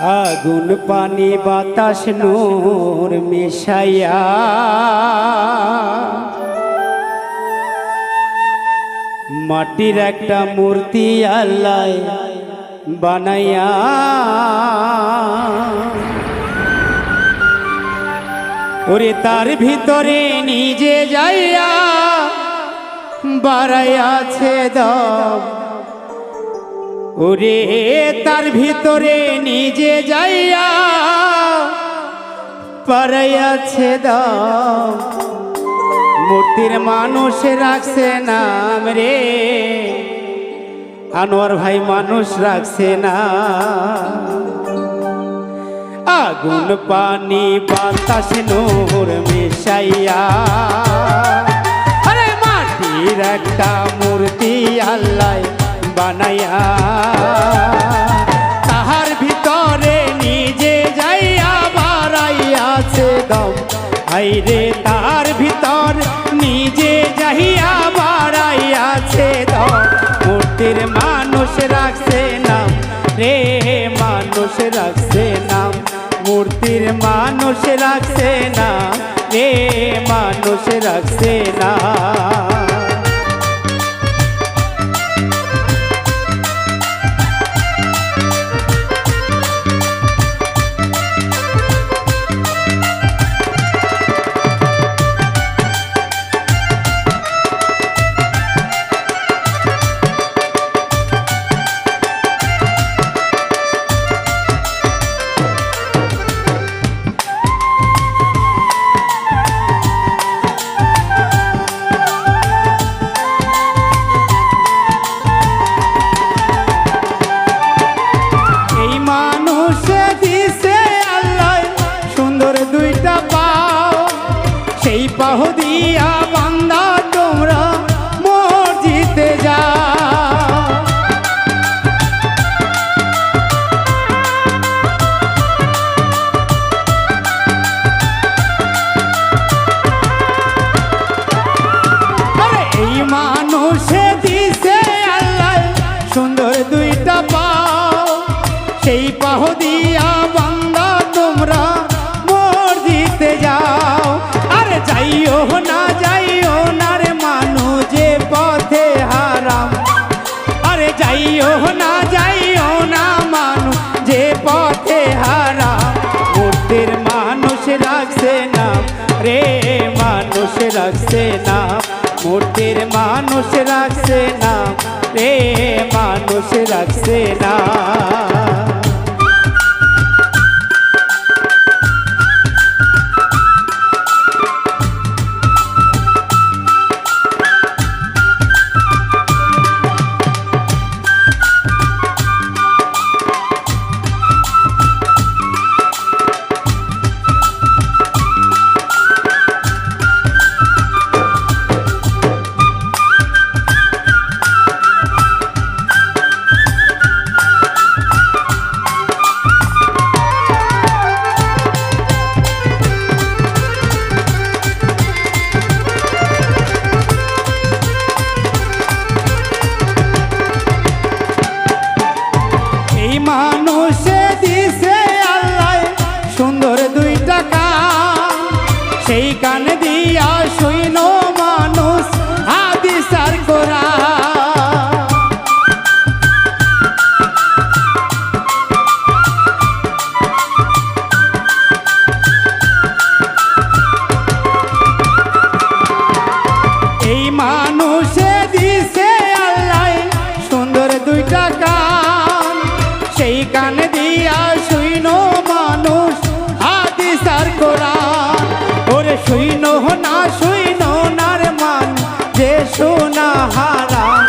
আগুন পানি বাতাস নূর মিশাইয়া। মাটির একটা মূর্তি আল্লাহ বানাইয়া। ওরে তার ভিতরে নিজে যাইয়া বাড়াইয়াছে দম। ওরে, তার ভিতরে নিজে যাইয়া পারাইয়াছে দম মূর্তির মানুষ রাখছে নাম রে। আনোয়ার ভাই মানুষ রাখছে না। আগুন, পানি, বাতাস, নূর মিশাইয়া। আরে মাটির একটা মূর্তি আল্লাহ বানাইয়া। তাহার ভিতরে নিজে যাইয়া বাড়াইয়াছে দম। আইরে তার ভিতর নিজে যাইয়া বাড়াইয়াছে দম। মূর্তির মানুষ রাখছে নাম, রে মানুষ রাখছে নাম। মূর্তির মানুষ রাখছে না রে মানুষ রাখছে না দিয়া বান্দা তোমরা মসজিদে আরে এই মানুষে দিছে সুন্দর দুইটা পাও। সেই পাহ দিয়া রাখছে না মূর্তির মানুষ রাখছে না রে মানুষ রাখছে না। সেই কান যে শোনা হারাম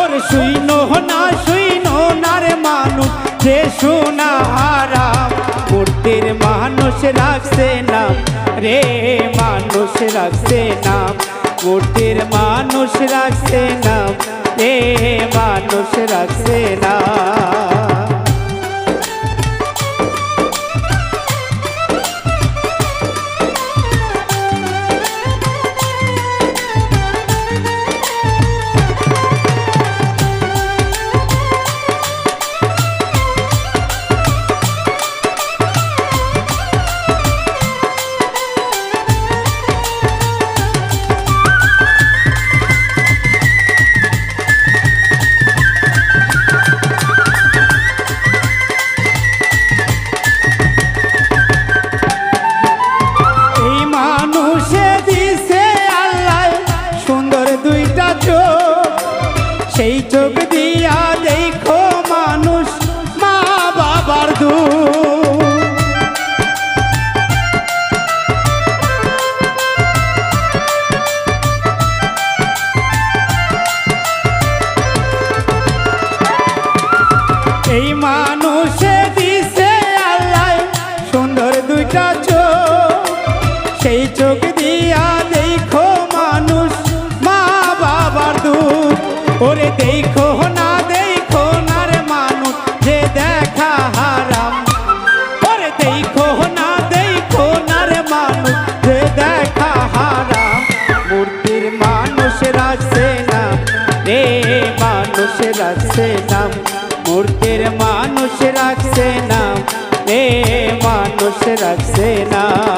ওরে শুইন না শুইন না মানুষ, যে শোনা হারাম মূর্তির মানুষ রাখছে নাম, রে মানুষ রাখছে নাম। মূর্তির মানুষ রাখছে নাম, রে মানুষ রাখছে না দেখো না দেখো না রে মানুষ, যে আছে না রে মানুষের আছে না। মূর্তির মানুষের আছে আছে না।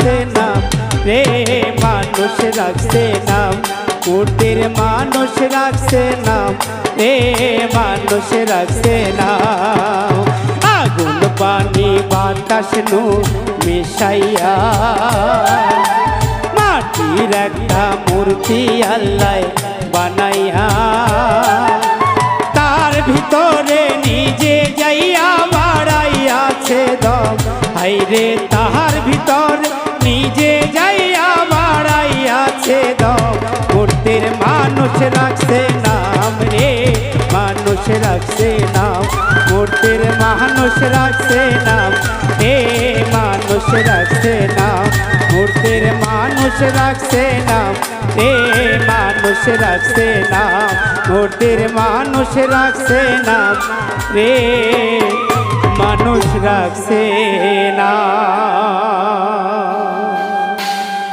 রাখছে না রে মানুষ রাখছে নাম। কোটের মানুষ রাখছে নাম। রে মানুষ রাখছে নাম। আগুন, পানি, বাতাস নু মিশাইয়া। মাটির একটা মূর্তি আল্লাহ বানাইয়া। তার ভিতরে নিজে যাইয়া বাড়াইয়াছে দম। হাইরে তাহার ভিতর নিজে যাইয়া বাড়াইয়াছে দম মূর্তির মানুষ রাখছে নাম রে, মানুষ রাখছে নাম। মূর্তির মানুষ রাখছে নাম এ মানুষ রাখছে নাম। মূর্তির মানুষ রাখছে নাম এ মানুষ রাখছে নাম। মূর্তির মানুষ রাখছে নাম রে। মানুষ রাখছে না।